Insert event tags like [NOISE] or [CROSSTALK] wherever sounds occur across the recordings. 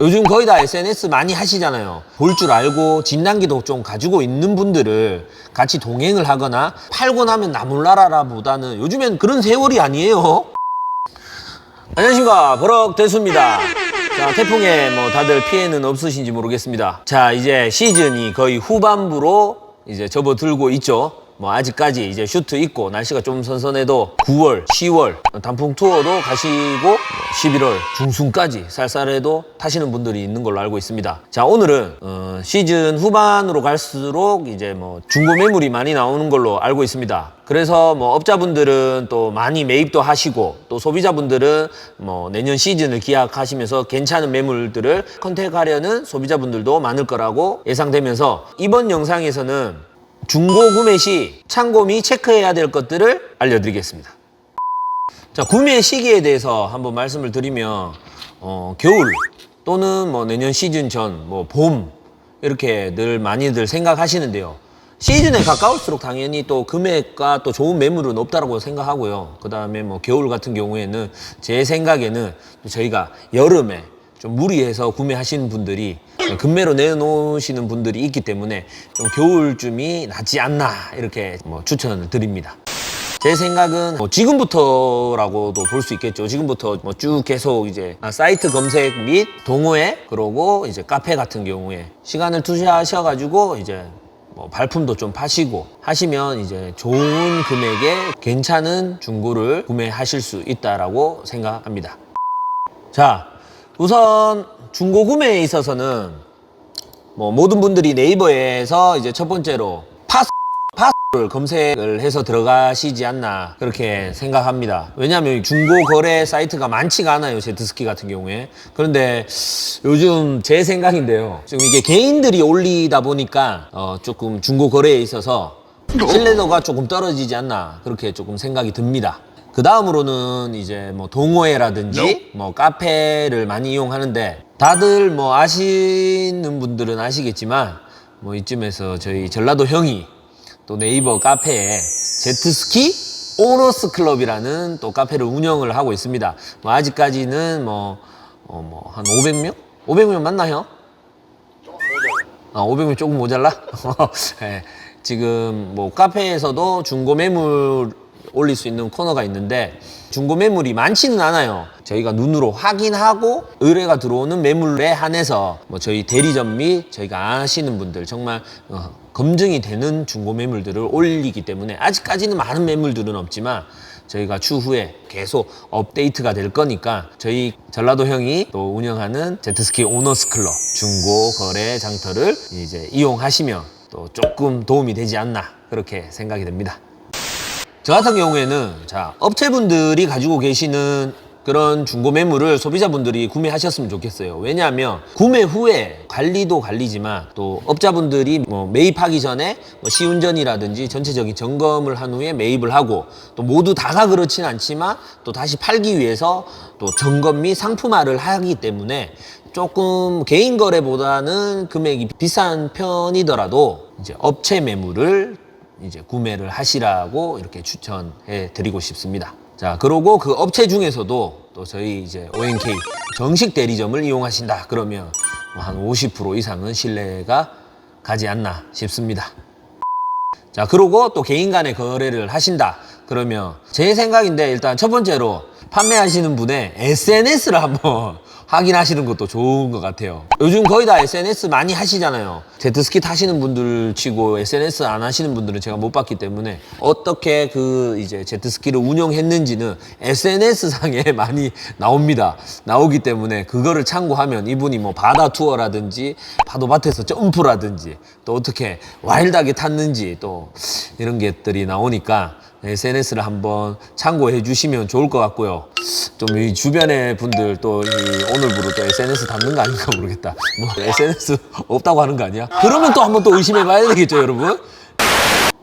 요즘 거의 다 SNS 많이 하시잖아요. 볼 줄 알고 진단기도 좀 가지고 있는 분들을 같이 동행을 하거나 팔고 나면 나몰라라 보다는 요즘엔 그런 세월이 아니에요. 안녕하십니까 버럭 대수입니다. 자 태풍에 뭐 다들 피해는 없으신지 모르겠습니다. 자 이제 시즌이 거의 후반부로 이제 접어들고 있죠. 뭐 아직까지 이제 슈트 입고 날씨가 좀 선선해도 9월, 10월 단풍 투어도 가시고 11월 중순까지 쌀쌀해도 타시는 분들이 있는 걸로 알고 있습니다. 자 오늘은 어, 시즌 후반으로 갈수록 이제 뭐 중고 매물이 많이 나오는 걸로 알고 있습니다. 그래서 뭐 업자분들은 또 많이 매입도 하시고 또 소비자분들은 뭐 내년 시즌을 기약하시면서 괜찮은 매물들을 컨택하려는 소비자분들도 많을 거라고 예상되면서 이번 영상에서는 중고 구매 시 참고 미 체크해야 될 것들을 알려드리겠습니다. 자, 구매 시기에 대해서 한번 말씀을 드리면 어, 겨울 또는 뭐 내년 시즌 전, 뭐 봄 이렇게 늘 많이들 생각하시는데요. 시즌에 가까울수록 당연히 또 금액과 또 좋은 매물은 없다라고 생각하고요. 그 다음에 뭐 겨울 같은 경우에는 제 생각에는 또 저희가 여름에 좀 무리해서 구매하시는 분들이 금매로 내놓으시는 분들이 있기 때문에 좀 겨울쯤이 낫지 않나 이렇게 뭐 추천을 드립니다. 제 생각은 뭐 지금부터라고도 볼 수 있겠죠. 지금부터 뭐 쭉 계속 이제 아, 사이트 검색 및 동호회 그러고 이제 카페 같은 경우에 시간을 투자하셔가지고 이제 뭐 발품도 좀 파시고 하시면 이제 좋은 금액에 괜찮은 중고를 구매하실 수 있다라고 생각합니다. 자, 우선 중고 구매에 있어서는 뭐 모든 분들이 네이버에서 이제 첫 번째로 파스 파스를 검색을 해서 들어가시지 않나 그렇게 생각합니다. 왜냐하면 중고 거래 사이트가 많지가 않아요. 제트스키 같은 경우에. 그런데 요즘 제 생각인데요. 지금 이게 개인들이 올리다 보니까 어 조금 중고 거래에 있어서 신뢰도가 조금 떨어지지 않나 그렇게 조금 생각이 듭니다. 그 다음으로는 이제 뭐 동호회라든지 뭐 카페를 많이 이용하는데 다들 뭐 아시는 분들은 아시겠지만 뭐 이쯤에서 저희 전라도 형이 또 네이버 카페에 제트스키 오너스 클럽이라는 또 카페를 운영을 하고 있습니다. 뭐 아직까지는 뭐, 어, 뭐, 한 500명? 500명 맞나, 형? 아, 500명 조금 모자라? [LAUGHS] 예, 지금 뭐 카페에서도 중고 매물 올릴 수 있는 코너가 있는데 중고 매물이 많지는 않아요. 저희가 눈으로 확인하고 의뢰가 들어오는 매물에 한해서 뭐 저희 대리점 및 저희가 아시는 분들 정말 어, 검증이 되는 중고 매물들을 올리기 때문에 아직까지는 많은 매물들은 없지만 저희가 추후에 계속 업데이트가 될 거니까 저희 전라도 형이 또 운영하는 제트스키 오너스 클럽 중고 거래 장터를 이제 이용하시면 또 조금 도움이 되지 않나 그렇게 생각이 됩니다. 저 같은 경우에는 자 업체분들이 가지고 계시는 그런 중고 매물을 소비자분들이 구매하셨으면 좋겠어요. 왜냐하면 구매 후에 관리도 관리지만 또 업자분들이 뭐 매입하기 전에 뭐 시운전이라든지 전체적인 점검을 한 후에 매입을 하고 또 모두 다가 그렇진 않지만 또 다시 팔기 위해서 또 점검 및 상품화를 하기 때문에 조금 개인 거래보다는 금액이 비싼 편이더라도 이제 업체 매물을 이제 구매를 하시라고 이렇게 추천해 드리고 싶습니다. 자, 그리고 그 업체 중에서도 또 저희 이제 ONK 정식 대리점을 이용하신다. 그러면 뭐한50% 이상은 신뢰가 가지 않나 싶습니다. 자, 그리고 또 개인 간의 거래를 하신다. 그러면 제 생각인데 일단 첫 번째로 판매하시는 분의 SNS를 한번 [LAUGHS] 확인하시는 것도 좋은 것 같아요. 요즘 거의 다 SNS 많이 하시잖아요. 제트스키 타시는 분들 치고 SNS 안 하시는 분들은 제가 못 봤기 때문에 어떻게 그 이제 제트스키를 운영했는지는 SNS 상에 [LAUGHS] 많이 나옵니다. 나오기 때문에 그거를 참고하면 이분이 뭐 바다 투어라든지 파도밭에서 점프라든지 또 어떻게 와일드하게 탔는지 또 이런 것들이 나오니까 SNS를 한번 참고해 주시면 좋을 것 같고요. 좀 이 주변의 분들 또 이 오늘부로 또 SNS 닫는 거 아닌가 모르겠다. 뭐 SNS [LAUGHS] 없다고 하는 거 아니야? 그러면 또 한번 또 의심해 봐야 되겠죠, 여러분?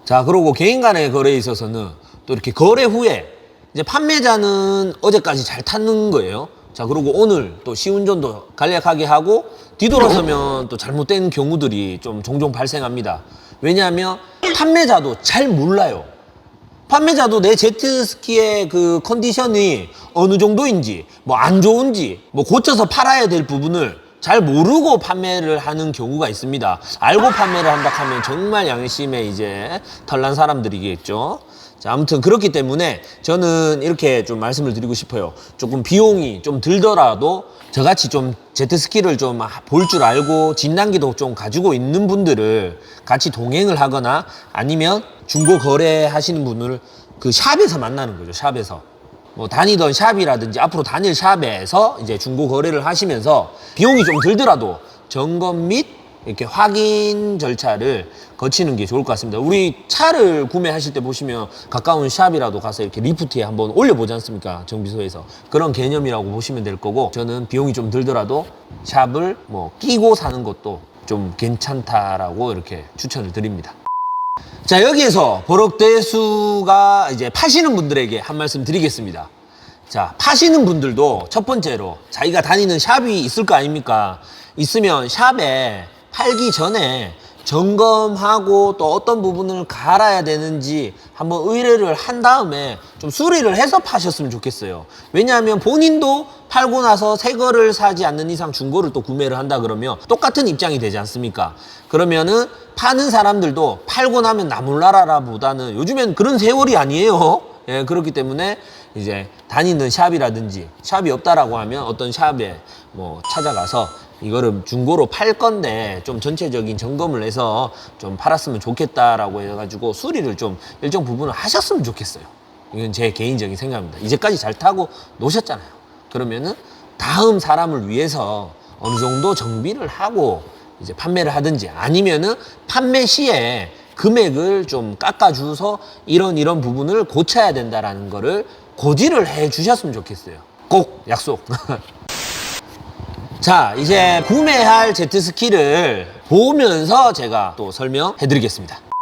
자, 그리고 개인 간의 거래에 있어서는 또 이렇게 거래 후에 이제 판매자는 어제까지 잘 탔는 거예요. 자, 그리고 오늘 또 시운전도 간략하게 하고 뒤돌아서면 또 잘못된 경우들이 좀 종종 발생합니다. 왜냐하면 판매자도 잘 몰라요. 판매자도 내 제트스키의 그 컨디션이 어느 정도인지, 뭐 안 좋은지, 뭐 고쳐서 팔아야 될 부분을 잘 모르고 판매를 하는 경우가 있습니다. 알고 판매를 한다 하면 정말 양심에 이제 털난 사람들이겠죠. 자, 아무튼 그렇기 때문에 저는 이렇게 좀 말씀을 드리고 싶어요. 조금 비용이 좀 들더라도 저같이 좀 제트스키를 좀 볼 줄 알고 진단기도 좀 가지고 있는 분들을 같이 동행을 하거나 아니면 중고 거래하시는 분을 그 샵에서 만나는 거죠. 샵에서. 뭐 다니던 샵이라든지 앞으로 다닐 샵에서 이제 중고 거래를 하시면서 비용이 좀 들더라도 점검 및 이렇게 확인 절차를 거치는 게 좋을 것 같습니다. 우리 차를 구매하실 때 보시면 가까운 샵이라도 가서 이렇게 리프트에 한번 올려보지 않습니까? 정비소에서. 그런 개념이라고 보시면 될 거고 저는 비용이 좀 들더라도 샵을 뭐 끼고 사는 것도 좀 괜찮다라고 이렇게 추천을 드립니다. 자 여기에서 버럭대수가 이제 파시는 분들에게 한 말씀 드리겠습니다. 자 파시는 분들도 첫 번째로 자기가 다니는 샵이 있을 거 아닙니까? 있으면 샵에 팔기 전에 점검하고 또 어떤 부분을 갈아야 되는지 한번 의뢰를 한 다음에 좀 수리를 해서 파셨으면 좋겠어요. 왜냐하면 본인도 팔고 나서 새 거를 사지 않는 이상 중고를 또 구매를 한다 그러면 똑같은 입장이 되지 않습니까? 그러면은 파는 사람들도 팔고 나면 나몰라라라 보다는 요즘엔 그런 세월이 아니에요. 예, 그렇기 때문에 이제 다니는 샵이라든지 샵이 없다라고 하면 어떤 샵에 뭐 찾아가서 이거를 중고로 팔 건데 좀 전체적인 점검을 해서 좀 팔았으면 좋겠다라고 해가지고 수리를 좀 일정 부분을 하셨으면 좋겠어요. 이건 제 개인적인 생각입니다. 이제까지 잘 타고 노셨잖아요. 그러면은 다음 사람을 위해서 어느 정도 정비를 하고 이제 판매를 하든지 아니면은 판매 시에 금액을 좀 깎아주서 이런 이런 부분을 고쳐야 된다라는 거를 고지를 해 주셨으면 좋겠어요. 꼭 약속. [LAUGHS] 자, 이제 구매할 제트스키를 보면서 제가 또 설명해 드리겠습니다.